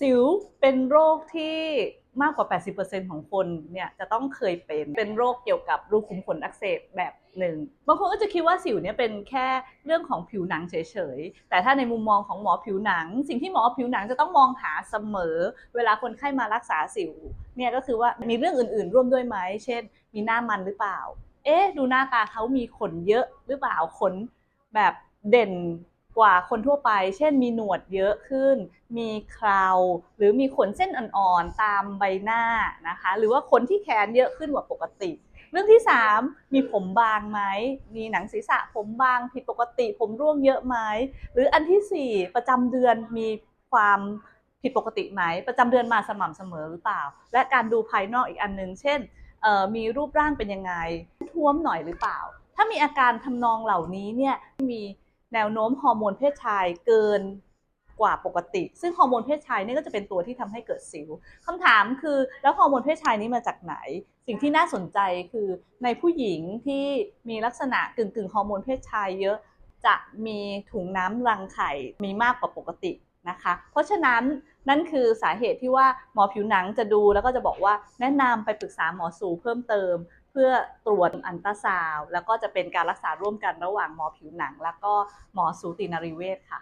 สิวเป็นโรคที่มากกว่า 80%ของคนเนี่ยจะต้องเคยเป็น เป็นโรคเกี่ยวกับรูขุมขนอักเสบแบบหนึ่ง บางคนก็จะคิดว่าสิวเนี่ยเป็นแค่เรื่องของผิวหนังเฉยๆ แต่ถ้าในมุมมองของหมอผิวหนัง สิ่งที่หมอผิวหนังจะต้องมองหาเสมอ เวลาคนไข้มารักษาสิวเนี่ยก็คือว่ามีเรื่องอื่นๆ ร่วมด้วยไหม เช่น มีหน้ามันหรือเปล่า เอ๊ะ ดูหน้าตาเขามีขนเยอะหรือเปล่า ขนแบบเด่น กว่าคนทั่วไป เช่นมีหนวดเยอะขึ้น มีคราว หรือมีขนเส้นอ่อนๆ ตามใบหน้านะคะ หรือว่าขนที่แขนเยอะขึ้นกว่าปกติ เรื่องที่ 3 มีผมบางไหม มีหนังศีรษะผมบางผิดปกติ ผมร่วงเยอะไหม หรืออันทีสี่4 ประจำเดือนมีความผิดปกติไหม ประจำเดือนมาสม่ำเสมอหรือเปล่า และการดูภายนอกอีกอันหนึง เช่นมีรูปร่างเป็นยังไงท้วมหน่อยหรือเปล่า ถ้ามีอาการทำนองเหล่านี้เนี่ยมี แนวโน้มฮอร์โมนเพศชายเกินกว่าปกติ ซึ่งฮอร์โมนเพศชายนี่ก็จะเป็นตัวที่ทำให้เกิดสิวคำถามคือแล้วฮอร์โมนเพศชายนี้มาจากไหน สิ่งที่น่าสนใจคือในผู้หญิงที่มีลักษณะกึ่งกึ่งๆฮอร์โมนเพศชายเยอะจะมีถุงน้ำรังไข่มีมากกว่าปกตินะคะ เพราะฉะนั้นนั่นคือสาเหตุที่ว่าหมอผิวหนังจะดูแล้วก็จะบอกว่าแนะนำไปปรึกษาหมอสูเพิ่มเติม พื่อตรวจอันตราซาวแล้วก็จะเป็นการรักษาร่วมกันระหว่างหมอผิวหนัง แล้วก็หมอสูตินรีเวชค่ะ